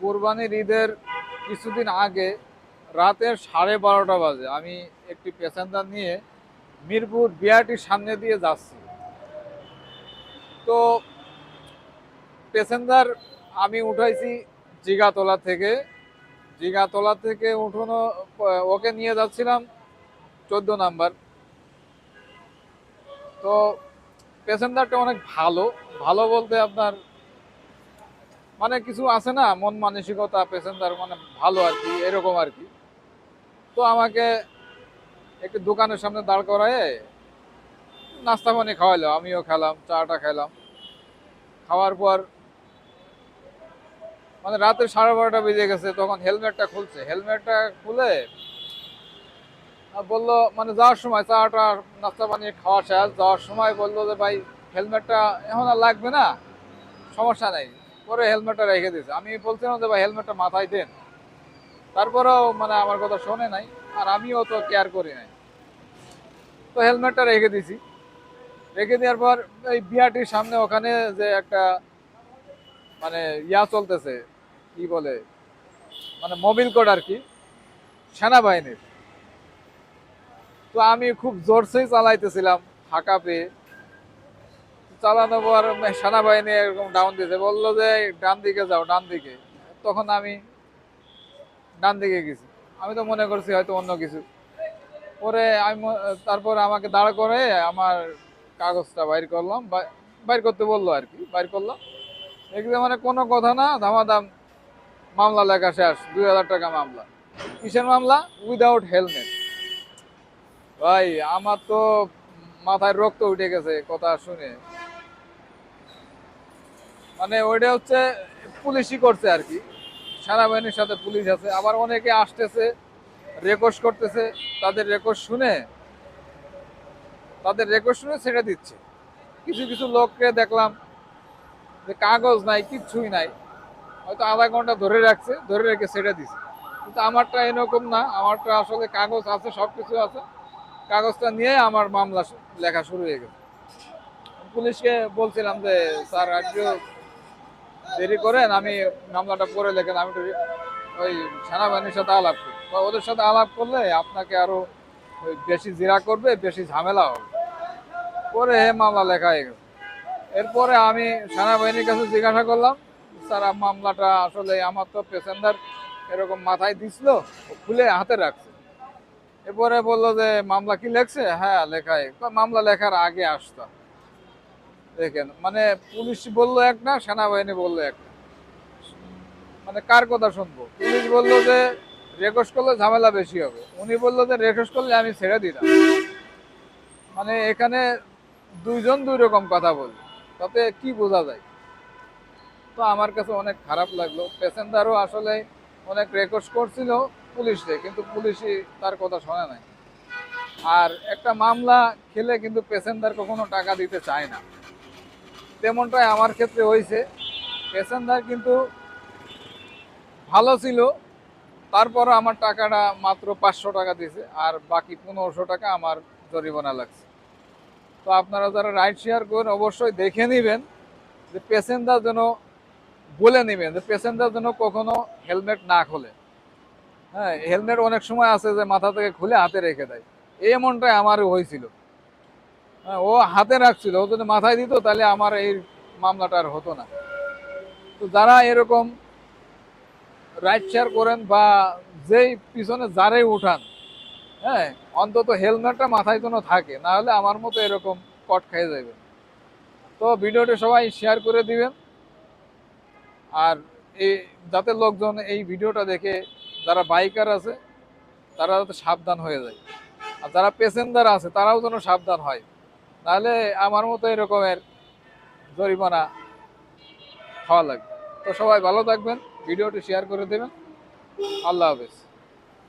কোরবানির ঈদের কিছুদিন আগে রাতের সাড়ে বারোটা বাজে। আমি একটি প্যাসেঞ্জার নিয়ে মিরপুর বিআরটির সামনে দিয়ে যাচ্ছি। তো প্যাসেঞ্জার আমি উঠাইছি জিগাতলা থেকে। জিগাতলা থেকে উঠোনো, ওকে নিয়ে যাচ্ছিলাম চোদ্দ নাম্বার। তো প্যাসেঞ্জারটা অনেক ভালো। ভালো বলতে আপনার মানে কিছু আছে না, মন মানসিকতা প্যাসেঞ্জার মানে ভালো আর কি, এরকম আর কি। তো আমাকে একটু দোকানের সামনে দাঁড় করায় নাস্তা পানি খাওয়াইলো আমিও খেলাম, চাটা খেলাম। খাওয়ার পর মানে রাতে সাড়ে বারোটা বেজে গেছে, তখন হেলমেটটা খুলছে। হেলমেটটা খুলে বলল মানে যাওয়ার সময় চাটা, নাস্তা পানি খাওয়া শেষ, যাওয়ার সময় বলল যে, ভাই, হেলমেটটা এখন আর লাগবে না, সমস্যা নেই। পরে হেলমেটটা রেখে দিয়েছে। আমি বলছিলাম যে, ভাই, হেলমেটটা মাথায় দেন। তারপরেও মানে আমার কথা শোনে নাই, আর আমিও তো কেয়ার করি নাই। তো হেলমেটটা রেখে দিয়েছি। রেখে দেওয়ার পর এই বিআরটির সামনে ওখানে যে একটা মানে ইয়া চলতেছে, কি বলে মানে মোবিল কোড আর কি, সেনাবাহিনীর। তো আমি খুব জোরসেই চালাইতেছিলাম, ফাঁকা পেয়ে। চালানোর পর সেনাবাহিনী এরকম ডাউন দিয়েছে। বলল যে, ডান দিকে যাও, ডান দিকে। তখন আমি ডান দিকে গেছি। আমি তো মনে করছি হয়তো অন্য কিছু। পরে আমি তারপর আমাকে দাঁড় করে আমার কাগজটা বাইর করলাম। বাইর করতে বলল আর কি, বাইর করলাম। দেখলে মানে কোনো কথা না, ধামাধাম মামলা লেখা শেষ, দুই হাজার টাকা মামলা। কিসের মামলা? উইদাউট হেলমেট ভাই, আমার তো মাথায় রক্ত উঠে গেছে, কথা শুনে। মানে ওইটা হচ্ছে পুলিশই করছে আর কি। সেনাবাহিনীর সাথে পুলিশ আছে। আবার অনেকে আসতেছে রেকর্ড করতেছে, তাদের রেকর্ড শুনে, তাদের রেকর্ড শুনে ছেড়ে দিচ্ছে। কিছু কিছু লোককে দেখলাম যে কাগজ নাই, কিচ্ছুই নাই। হয়তো আধা ঘণ্টা ধরে রাখছে, ধরে রেখে ছেড়ে দিছে। কিন্তু আমারটা এরকম না। আমারটা আসলে কাগজ আছে সব কিছু আছে। কাগজটা নিয়ে আমার মামলা লেখা শুরু হয়ে গেছে। পুলিশকে বলছিলাম যে, স্যার আজকে দেরি করেন, আমি মামলাটা পরে লেখেন আমি ওই সেনাবাহিনীর সাথে আলাপ করি। বা ওদের সাথে আলাপ করলে আপনাকে আরও ওই বেশি জিরা করবে, বেশি ঝামেলা হবে। পরে মামলা লেখা হয়ে এরপরে আমি সেনাবাহিনীর কাছে জিজ্ঞাসা করলাম, স্যার মামলাটা আসলে আমার তো প্যাসেঞ্জার এরকম মাথায় দিছিল, খুলে হাতে রাখছে। এরপরে বলল যে, মামলা কি লেখছে? হ্যাঁ লেখায় মামলা লেখার আগে আসতাম। দেখেন মানে পুলিশ বলল এক না, সেনাবাহিনী বলল এক না। মানে কার কথা শুনব? পুলিশ বলল যে রেকর্ড করলে ঝামেলা বেশি হবে। উনি বলল যে রেকর্ড করলে আমি ছেড়ে দিতাম। মানে এখানে দুইজন দুই রকম কথা বলে। তাতে কি বোঝা যায়? তো আমার কাছে অনেক খারাপ লাগল। প্যাসেঞ্জারও আসলে অনেক রেকর্ড করছিল পুলিশে, কিন্তু পুলিশই তার কথা শোনে নাই। আর একটা মামলা খেলে কিন্তু প্যাসেঞ্জার কখনো টাকা দিতে চায় না। তেমনটাই আমার ক্ষেত্রে হয়েছে। প্যাসেঞ্জার কিন্তু ভালো ছিল তারপরও আমার টাকাটা মাত্র পাঁচশো টাকা দিয়েছে আর বাকি পনেরোশো টাকা আমার জরিমানা লাগছে। তো আপনারা যারা রাইড শেয়ার করেন অবশ্যই দেখে নেবেন যে প্যাসেঞ্জার যেন বলে নেবেন যে প্যাসেঞ্জার যেন কখনো হেলমেট না খোলে। হ্যাঁ হেলমেট অনেক সময় আছে যে মাথা থেকে খুলে হাতে রেখে দেয়। এমনটাই আমারও হয়েছিল। হ্যাঁ, ও হাতে রাখছিল, ও যদি মাথায় দিত তাহলে আমার এই মামলাটা আর হতো না। তো যারা এরকম রাইড শেয়ার করেন বা যেই পিছনে যারাই উঠান হ্যাঁ অন্তত হেলমেটটা মাথায় যেন থাকে, না হলে আমার মতো এরকম কট খেয়ে যাবে। তো ভিডিওটি সবাই শেয়ার করে দিবেন। আর এই যাতে লোকজন এই ভিডিওটা দেখে যারা বাইকার আছে, তারা যাতে সাবধান হয়ে যায়। আর যারা প্যাসেঞ্জার আছে, তারাও যেন সাবধান হয়। তাহলে আমার মতো এরকমের জরিমানা খাওয়া লাগবে। তো সবাই ভালো থাকবেন, ভিডিওটি শেয়ার করে দেবেন। আল্লাহ হাফেজ।